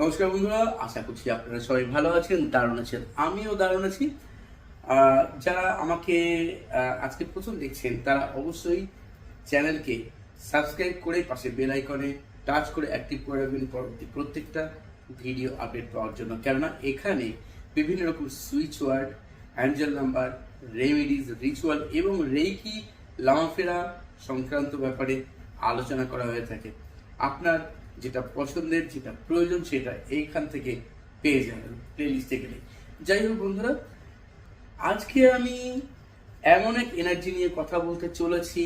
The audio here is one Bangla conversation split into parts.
নমস্কার বন্ধুরা, আশা করছি আপনারা সবাই ভালো আছেন, দারুণ আছেন, আমিও দারুণ আছি। যারা আমাকে আজকে প্রথম দেখছেন, তারা অবশ্যই চ্যানেলকে সাবস্ক্রাইব করে পাশে বেল আইকনে টাচ করে অ্যাক্টিভ করে রাখবেন পরবর্তী প্রত্যেকটা ভিডিও আপডেট পাওয়ার জন্য। কেননা এখানে বিভিন্ন রকম switch word angel number, remedies, ritual এবং রেকি লামাফেরা সংক্রান্ত ব্যাপারে আলোচনা করা হয়ে থাকে। আপনার যেটা পছন্দের, যেটা প্রয়োজন, সেটা এইখান থেকে পেয়ে যাবেন প্লেলিস্টে গেলে যাই হোক বন্ধুরা, আজকে আমি এমন এক এনার্জি নিয়ে কথা বলতে চলেছি,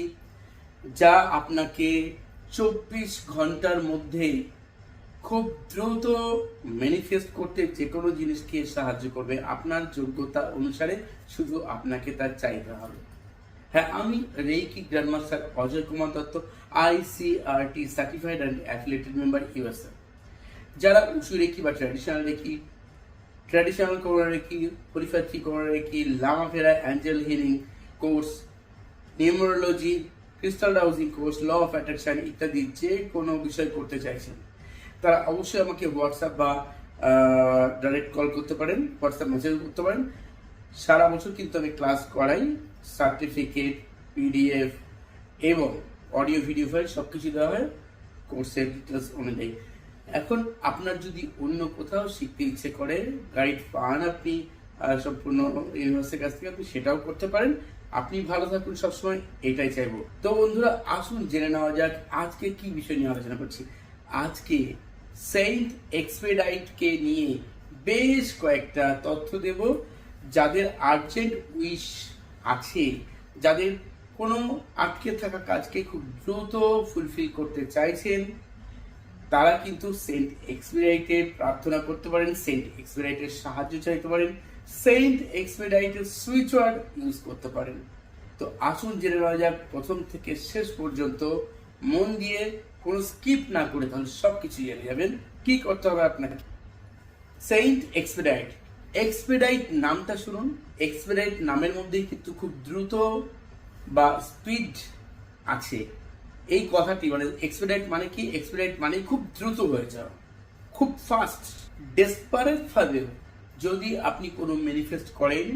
যা আপনাকে চব্বিশ ঘণ্টার মধ্যে খুব দ্রুত ম্যানিফেস্ট করতে যে কোনো জিনিসকে সাহায্য করবে। আপনার যোগ্যতা অনুসারে শুধু আপনাকে তার চাইতে হবে। হ্যাঁ আমি reiki grandmaster Ajay Kumar Dutta ICRT certified and affiliated member USA যারা উঁচু রেখি বা traditional reiki traditional Karuna reiki পরিফাথি Karuna reiki, Lama Fera angel healing course numerology crystal housing course law of attraction ইত্যাদি যে কোনো বিষয় করতে চাইছেন, তারা অবশ্যই আমাকে হোয়াটসঅ্যাপ বা ডাইরেক্ট কল করতে পারেন হোয়াটসঅ্যাপ মেসেজ করতে পারেন। সারা বছর কিন্তু আমি ক্লাস করাই সার্টিফিকেট পিডিএফ এবং অডিও ভিডিও ফাইল সব কিছু দেওয়া হয় কোর্সের ডিটেলস অনুযায়ী। এখন আপনার যদি অন্য কোথাও শিখতে ইচ্ছে করে গাইড পান আপনি সম্পূর্ণ ইউনিভার্সিটির কাছ থেকে, আপনি সেটাও করতে পারেন। আপনি ভালো থাকুন, সবসময় এটাই চাইব। তো বন্ধুরা, আসুন, জেনে নেওয়া যাক আজকে কি বিষয় নিয়ে আলোচনা করছি। আজকে সেন্ট এক্সপেডাইটকে নিয়ে বেশ কয়েকটা তথ্য দেব। যাদের আর্জেন্ট উইশ আছে, যাদের কোনো আটকে থাকা কাজকে খুব দ্রুত ফুলফিল করতে চাইছেন। তারা কিন্তু সেন্ট এক্সপেডাইটের প্রার্থনা করতে পারেন সেন্ট এক্সপেডাইটের সাহায্য চাইতে পারেন সেন্ট এক্সপেডাইটের সুইচ ওয়ার্ড ইউজ করতে পারেন। তো আসুন জেনে নেওয়া যাক, প্রথম থেকে শেষ পর্যন্ত মন দিয়ে কোনো স্কিপ না করে তাহলে সব কিছু জেনে যাবেন। কি করতে হবে আপনাকে? সেন্ট এক্সপেডাইট এক্সপেডাইট নামটা শুনুন। এক্সপেডাইট নামের মধ্যেই কিন্তু খুব দ্রুত বা স্পিড আছে। এই কথাটি মানে এক্সপেডাইট মানে কি? এক্সপেডাইট মানে খুব দ্রুত হয়ে যাওয়া। খুব ফাস্ট ডেসপারেট ভাবে যদি আপনি কোনো ম্যানিফেস্ট করেন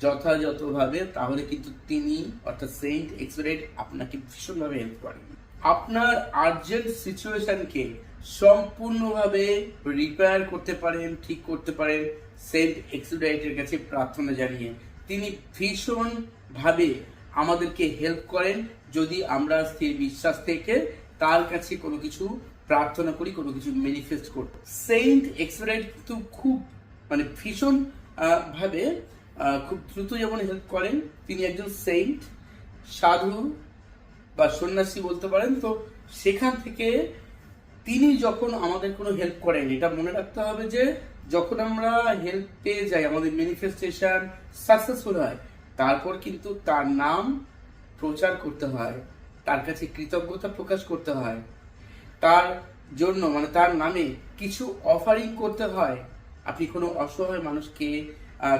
যথাযথভাবে, তাহলে কিন্তু তিনি অর্থাৎ সেন্ট এক্সপেডাইট আপনাকে ভীষণভাবে হেল্প করেন। আপনার আর্জেন্ট সিচুয়েশনকে সম্পূর্ণভাবে রিপেয়ার করতে পারেন, ঠিক করতে পারেন। সেন্ট এক্সপেডাইটের কাছে প্রার্থনা জানিয়ে তিনি ভীষণ ভাবে আমাদেরকে হেল্প করেন যদি আমরা স্থির বিশ্বাস থেকে তার কাছে কোনো কিছু প্রার্থনা করি, কোনো কিছু ম্যানিফেস্ট করি। সেন্ট এক্সপেরাইট কিন্তু খুব মানে ভীষণ ভাবে খুব দ্রুত যেমন হেল্প করেন, তিনি একজন সেন্ট সাধু বা সন্ন্যাসী বলতে পারেন। তো সেখান থেকে তিনি যখন আমাদের কোনো হেল্প করেন, এটা মনে রাখতে হবে যে যখন আমরা হেল্প পেয়ে যাই, আমাদের ম্যানিফেস্টেশন সাকসেসফুল হয় তারপর কিন্তু তার নাম প্রচার করতে হয়, তার কাছে কৃতজ্ঞতা প্রকাশ করতে হয়, তার জন্য মানে তার নামে কিছু অফারিং করতে হয়। আপনি কোনো অসহায় মানুষকে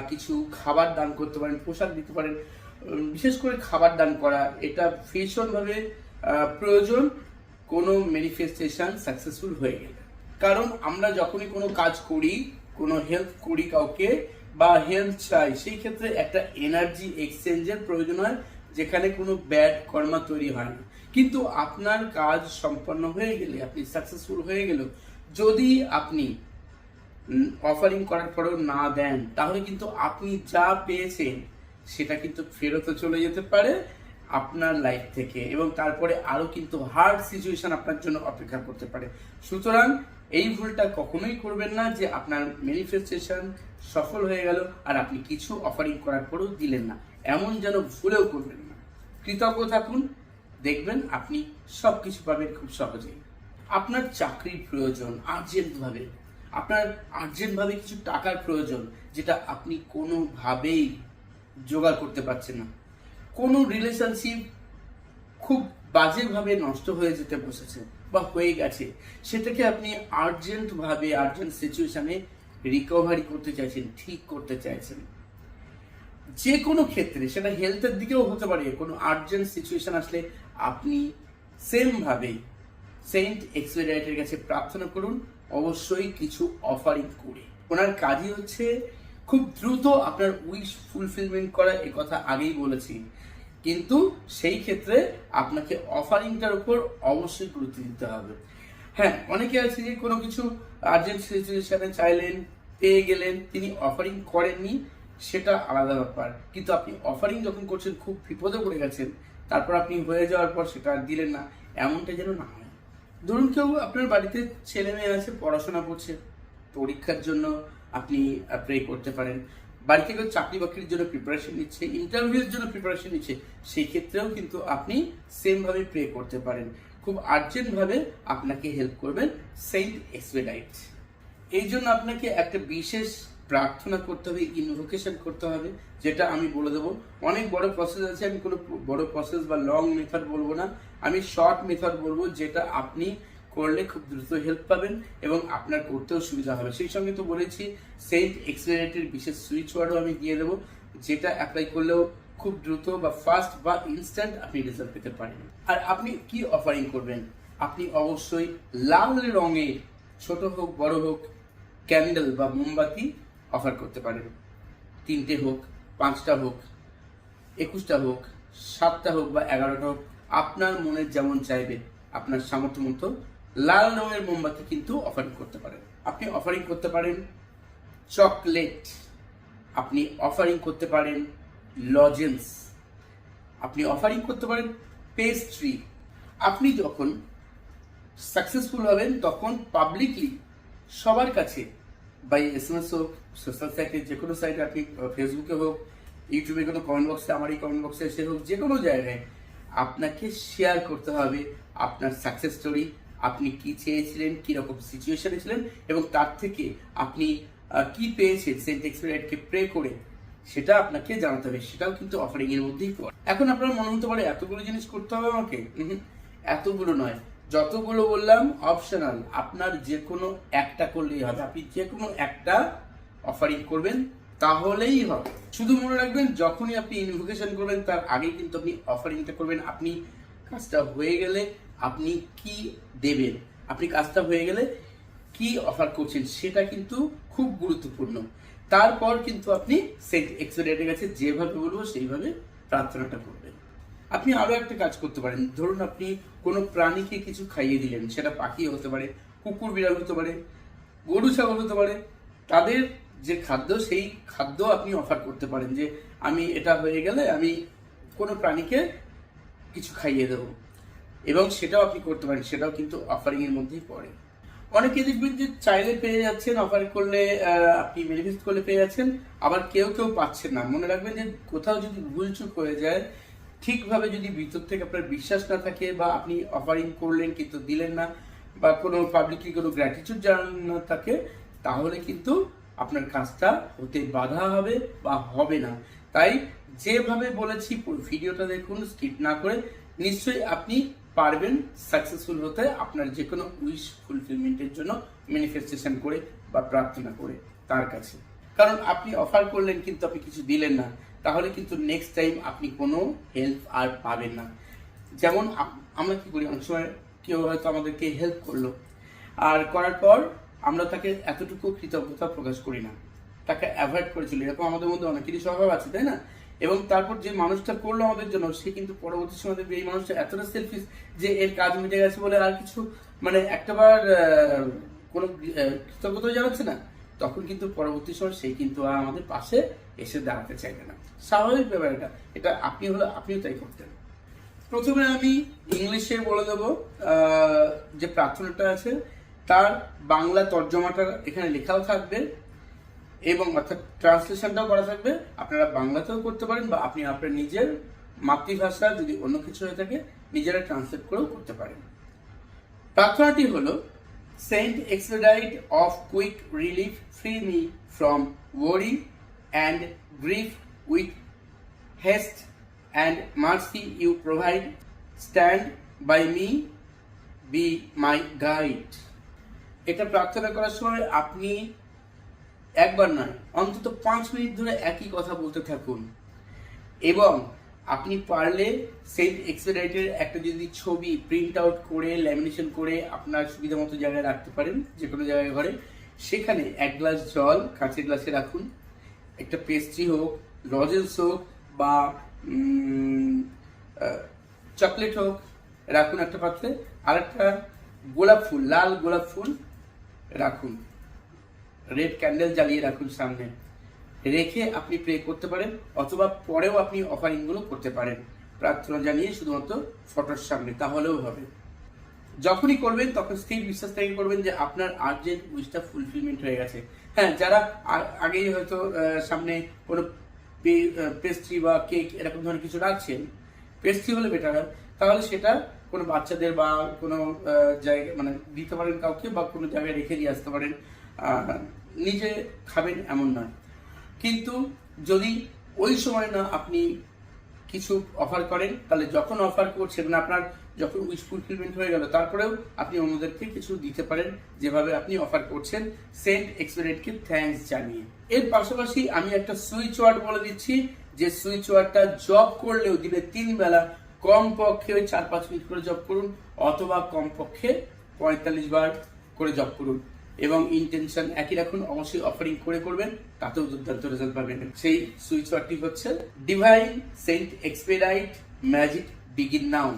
কিছু খাবার দান করতে পারেন, পোশাক দিতে পারেন বিশেষ করে খাবার দান করা, এটা ভীষণভাবে প্রয়োজন। কোনো ম্যানিফেস্টেশন সাকসেসফুল হয়ে গেলে। কারণ আমরা যখনই কোনো কাজ করি, কোনো হেল্প করি কাউকে বা হেলথ চাই, সেই ক্ষেত্রে একটা এনার্জি এক্সচেঞ্জের প্রয়োজন হয়, যেখানে কোনো ব্যাড কর্মা তৈরি হয় না। কিন্তু আপনার কাজ সম্পন্ন হয়ে গেলে, আপনি সাকসেসফুল হয়ে গেল যদি আপনি অফারিং করার পরেও না দেন, তাহলে কিন্তু আপনি যা পেয়েছেন, সেটা কিন্তু ফেরতও চলে যেতে পারে আপনার লাইফ থেকে এবং তারপরে আরও কিন্তু হার্ড সিচুয়েশন আপনার জন্য অপেক্ষা করতে পারে। সুতরাং এই ভুলটা কখনোই করবেন না যে আপনার ম্যানিফেস্টেশন সফল হয়ে গেল আর আপনি কিছু অফারিং করার পরেও দিলেন না। এমন যেন ভুলেও করবেন না। কৃতজ্ঞ থাকুন, দেখবেন আপনি সব কিছু পাবেন খুব সহজেই। আপনার চাকরির প্রয়োজন আর্জেন্টভাবে আপনার আর্জেন্টভাবে কিছু টাকার প্রয়োজন যেটা আপনি কোনোভাবেই জোগাড় করতে পারছেন না। কোনো রিলেশনশিপ খুব বাজেভাবে নষ্ট হয়ে যেতে বসেছে। বা হয়ে গেছে, সেটাকে আপনি আর্জেন্টভাবে আর্জেন্ট সিচুয়েশনে রিকভারি করতে চাইছেন, ঠিক করতে চাইছেন। যে কোনো ক্ষেত্রে, সেটা হেলথের দিকেও হতে পারে, কোনো আর্জেন্ট সিচুয়েশন আসলে আপনি সেম ভাবে সেন্ট এক্সপেরিয়াটের কাছে প্রার্থনা করুন, অবশ্যই কিছু অফারিং করে। ওনার কাজই হচ্ছে খুব দ্রুত আপনার উইশ ফুলফিলমেন্ট করা কথা আগেই বলেছি। কিন্তু সেই ক্ষেত্রে আপনাকে অফারিংটার উপর অবশ্যই গুরুত্ব দিতে হবে। হ্যাঁ অনেকে আছে যে কোনো কিছু আর্জেন্ট সিচুয়েশনে চাইলেন, পেয়ে গেলেন, তিনি অফারিং করেননি, সেটা আলাদা ব্যাপার। কিন্তু আপনি অফারিং যখন করছেন, খুব বিপদে পড়ে গেছেন, তারপর আপনি হয়ে যাওয়ার পর সেটা আর দিলেন না, এমনটা যেন না হয়। ধরুন কেউ আপনার বাড়িতে ছেলে মেয়ে আছে, পড়াশোনা করছে, পরীক্ষার জন্য আপনি প্রে করতে পারেন। বাড়িতে কেউ চাকরি বাকরির জন্য প্রিপারেশন নিচ্ছে ইন্টারভিউর জন্য প্রিপারেশন নিচ্ছে সেই ক্ষেত্রেও কিন্তু আপনি সেমভাবে প্রে করতে পারেন। খুব আর্জেন্টভাবে আপনাকে হেল্প করবেন সেন্ট এক্সপেডাইট এই জন্য আপনাকে একটা বিশেষ প্রার্থনা করতে হবে ইনভোকেশন করতে হবে, যেটা আমি বলে দেবো। অনেক বড় প্রসেস আছে, আমি কোনো বড় প্রসেস বা লং মেথড বলব না। আমি শর্ট মেথড বলব, যেটা আপনি করলে খুব দ্রুত হেল্প পাবেন এবং আপনার করতেও সুবিধা হবে। সেই সঙ্গে তো বলেছি সেন্ট এক্সপেরিটের বিশেষ সুইচ ওয়ার্ডও আমি দিয়ে দেবো, যেটা অ্যাপ্লাই করলেও খুব দ্রুত বা ফাস্ট বা ইনস্ট্যান্ট আপনি রেজাল্ট পেতে পারেন। আর আপনি কি অফারিং করবেন? আপনি অবশ্যই লাল রঙের ছোট হোক, বড় হোক ক্যান্ডেল বা মোমবাতি অফার করতে পারেন। তিনটে হোক, পাঁচটা হোক, একুশটা হোক, সাতটা হোক বা এগারোটা হোক, আপনার মনের যেমন চাইবে, আপনার সামর্থ্য মতো লাল রঙের মোমবাতি কিন্তু অফারিং করতে পারেন। আপনি অফারিং করতে পারেন চকলেট আপনি অফারিং করতে পারেন লজেন্স আপনি অফারিং করতে পারেন পেস্ট্রি আপনি যখন সাকসেসফুল হবেন, তখন পাবলিকলি সবার কাছে বাই এস এম এস হোক সোশ্যাল সাইটে যে কোনো সাইটে আপনি ফেসবুকে হোক ইউটিউবে কোনো কমেন্ট বক্সে আমার এই কমেন্ট বক্সে এসে হোক যে কোনো জায়গায় আপনাকে শেয়ার করতে হবে আপনার সাকসেস স্টোরি আপনি কি চেয়েছিলেন, কি রকম সিচুয়েশনে ছিলেন এবং তার থেকে আপনি কি পেয়েছেন সেন্ট এক্সপিরিয়েন্টকে প্রে করে, সেটা আপনাকে জানাতে হবে। সেটাও কিন্তু অফারিং এর মধ্যেই পড়ে এখন আপনার মনে হতে পারে এতগুলো জিনিস করতে হবে আমাকে? এতগুলো নয়। যতগুলো বললাম অপশনাল আপনার যে কোনো একটা করলেই হবে। আপনি যে কোনো একটা অফারিং করবেন, তাহলেই হবে। শুধু মনে রাখবেন, যখনই আপনি ইনভোকেশন করবেন, তার আগে কিন্তু আপনি অফারিংটা করবেন। আপনি কাজটা হয়ে গেলে আপনি কি দেবেন? আপনি কাজটা হয়ে গেলে কি অফার করছেন সেটা কিন্তু খুব গুরুত্বপূর্ণ। তারপর কিন্তু আপনি সেট এক্সপেরিয়েন্টের কাছে যেভাবে বলব সেইভাবে প্রার্থনাটা করবেন। আপনি আরও একটা কাজ করতে পারেন। ধরুন আপনি কোনো প্রাণীকে কিছু খাইয়ে দিলেন, সেটা পাখি হতে পারে, কুকুর বিড়াল হতে পারে, গরু, ছাগল হতে পারে, তাদের যে খাদ্য, সেই খাদ্য আপনি অফার করতে পারেন যে, আমি এটা হয়ে গেলে আমি কোনো প্রাণীকে কিছু খাইয়ে দেবো। এবং সেটাও আপনি করতে পারেন, সেটাও কিন্তু অফারিং এর মধ্যেই পড়ে। অনেকে দেখবেন যে চাইলে পেয়ে যাচ্ছেন অফার করলে আপনি ম্যানিফেস্ট করলে পেয়ে যাচ্ছেন, আবার কেউ কেউ পাচ্ছেন না। মনে রাখবেন যে কোথাও যদি ভুলচুক হয়ে যায়, ঠিকভাবে যদি ভিতর থেকে আপনার বিশ্বাস না থাকে বা আপনি অফারিং করলেন কিন্তু দিলেন না, বা কোনো পাবলিকলি কোনো গ্র্যাটিটিউড জানানো না থাকে, তাহলে কিন্তু আপনার কাজটা হতে বাধা হবে বা হবে না। তাই যেভাবে বলেছি ভিডিওটা দেখুন স্কিপ না করে নিশ্চয়ই আপনি পারবেন সাকসেসফুল হতে আপনার যে কোনো উইশ ফুলফিলমেন্টের জন্য ম্যানিফেস্টেশন করে বা প্রার্থনা করে তার কাছে। কারণ আপনি অফার করলেন কিন্তু আপনি কিছু দিলেন না, তাহলে কিন্তু নেক্সট টাইম আপনি কোনো হেল্প আর পাবেন না। যেমন আমরা কি করি? অনেক সময় কেউ হয়তো আমাদেরকে হেল্প করল, আর করার পর আমরা তাকে এতটুকু কৃতজ্ঞতা প্রকাশ করি না। তাকে অ্যাভয়েড করেছিল। এরকম আমাদের মধ্যে অনেকেরই স্বভাব আছে, তাই না? এবং তারপর যে মানুষটা করল আমাদের জন্য, সে কিন্তু পরবর্তী সময় দেখবে এই মানুষটা এতটা সেলফিস যে এর কাজ মিটে গেছে বলে আর কিছু মানে একটাবার কোনো কৃতজ্ঞতা জানাচ্ছে না। তখন কিন্তু পরবর্তী সময় সেই কিন্তু আর আমাদের পাশে এসে দাঁড়াতে চাইবে না। স্বাভাবিক ব্যাপার এটা। এটা আপনি হলে আপনিও তাই করতেন। প্রথমে আমি ইংলিশে বলে দেবো যে প্রার্থনাটা আছে, তার বাংলা তর্জমাটা এখানে লেখাও থাকবে। এবং অর্থাৎ ট্রান্সলেশনটাও করা থাকবে। আপনারা বাংলাতেও করতে পারেন বা আপনি আপনার নিজের মাতৃভাষা যদি অন্য কিছু হয়ে থাকে, নিজেরা ট্রান্সলেট করেও করতে পারেন। প্রার্থনাটি হলো Saint Expedite of quick relief free me from worry and grief with haste and mercy you provide stand by me be my guide এটা প্রার্থনা করার সময় আপনি একবার নয়, অন্তত পাঁচ মিনিট ধরে একই কথা বলতে থাকুন। এবং আপনি পারলে সেন্ট এক্সপেডাইটের একটা যদি ছবি প্রিন্ট আউট করে ল্যামিনেশন করে আপনার সুবিধা মতো জায়গায় রাখতে পারেন, যে কোনো জায়গায় ঘরে, সেখানে এক গ্লাস জল কাঁচের গ্লাসে রাখুন। একটা পেস্ট্রি হোক লজেন্স হোক বা চকলেট হোক, রাখুন একটা পাত্রে। আর একটা গোলাপ ফুল, লাল গোলাপ ফুল রাখুন। রেড ক্যান্ডেল জ্বালিয়ে রাখুন সামনে। রেখে আপনি প্রে করতে পারেন, অথবা পরেও আপনি অফারিংগুলো করতে পারেন। প্রার্থনা জানিয়ে শুধুমাত্র ফটোর সামনে, তাহলেও হবে। যখনই করবেন, তখন স্থির বিশ্বাস থেকে করবেন যে আপনার আর্জেন্ট উইশটা ফুলফিলমেন্ট হয়ে গেছে। হ্যাঁ যারা আগেই হয়তো সামনে কোনো পেস্ট্রি বা কেক এরকম ধরনের কিছু রাখছেন পেস্ট্রি হলে বেটার হয়। তাহলে সেটা কোনো বাচ্চাদের বা কোনো জায়গায় মানে দিতে পারেন কাউকে বা কোনো জায়গায় রেখে দিয়ে আসতে পারেন। নিজে খাবেন এমন নয়। কিন্তু যদি ওই সময় না আপনি কিছু অফার করেন, তাহলে যখন অফার করছেন না আপনার যখন উইশ ফুলফিলমেন্ট হয়ে গেল, তারপরেও আপনি অন্যদেরকে কিছু দিতে পারেন, যেভাবে আপনি অফার করছেন সেন্ট এক্সপেরিয়েন্টকে থ্যাঙ্কস জানিয়ে। এর পাশাপাশি আমি একটা সুইচ ওয়ার্ড বলে দিচ্ছি, যে সুইচ ওয়ার্ডটা জব করলেও দিনে তিন বেলা কম পক্ষে ওই চার পাঁচ মিনিট করে জব করুন, অথবা কম পক্ষে পঁয়তাল্লিশ বার করে জব করুন। এবং ইন্টেনশন একই রাখুন, অবশ্যই অফারিং করে করবেন, তাতেও দুর্দান্ত রেজাল্ট পাবেন। সেই সুইচ ওয়ার্ডটি হচ্ছে divine Saint Expedite magic begin now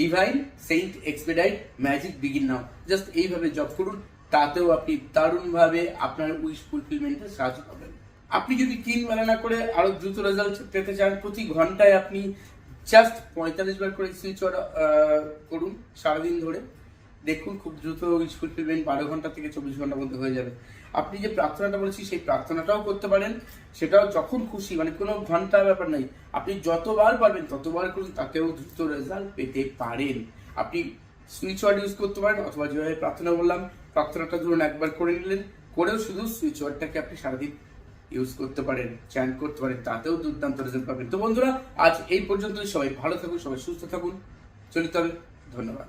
divine Saint Expedite magic begin now just এইভাবে জব করুন, তাতেও আপনি দারুণভাবে আপনার উইশ ফুলফিলমেন্টে সাহায্য পাবেন। আপনি যদি তিন বেলা না করে আরও দ্রুত রেজাল্ট পেতে চান, প্রতি ঘন্টায় আপনি জাস্ট পঁয়তাল্লিশ বার করে সুইচ করুন, সারাদিন ধরে। দেখুন, খুব দ্রুত স্কুল ফিরবেন বারো ঘণ্টা থেকে চব্বিশ ঘণ্টার মধ্যে হয়ে যাবে। আপনি যে প্রার্থনাটা বলেছি, সেই প্রার্থনাটাও করতে পারেন। সেটাও যখন খুশি মানে কোনো ঘণ্টা ব্যাপার নাই আপনি যতবার পারবেন, ততবার করুন, তাতেও দ্রুত রেজাল্ট পেতে পারেন। আপনি সুইচ ওয়ার্ড ইউজ করতে পারেন, অথবা যেভাবে প্রার্থনা বললাম, প্রার্থনাটা ধরুন একবার করে নিলেন, করেও শুধু সুইচ ওয়ার্ডটাকে আপনি সারাদিন ইউজ করতে পারেন চ্যান করতে পারেন, তাতেও দুর্দান্ত রেজাল্ট পাবেন। তো বন্ধুরা, আজ এই পর্যন্তই। সবাই ভালো থাকুন, সবাই সুস্থ থাকুন। চলিত হবে। ধন্যবাদ।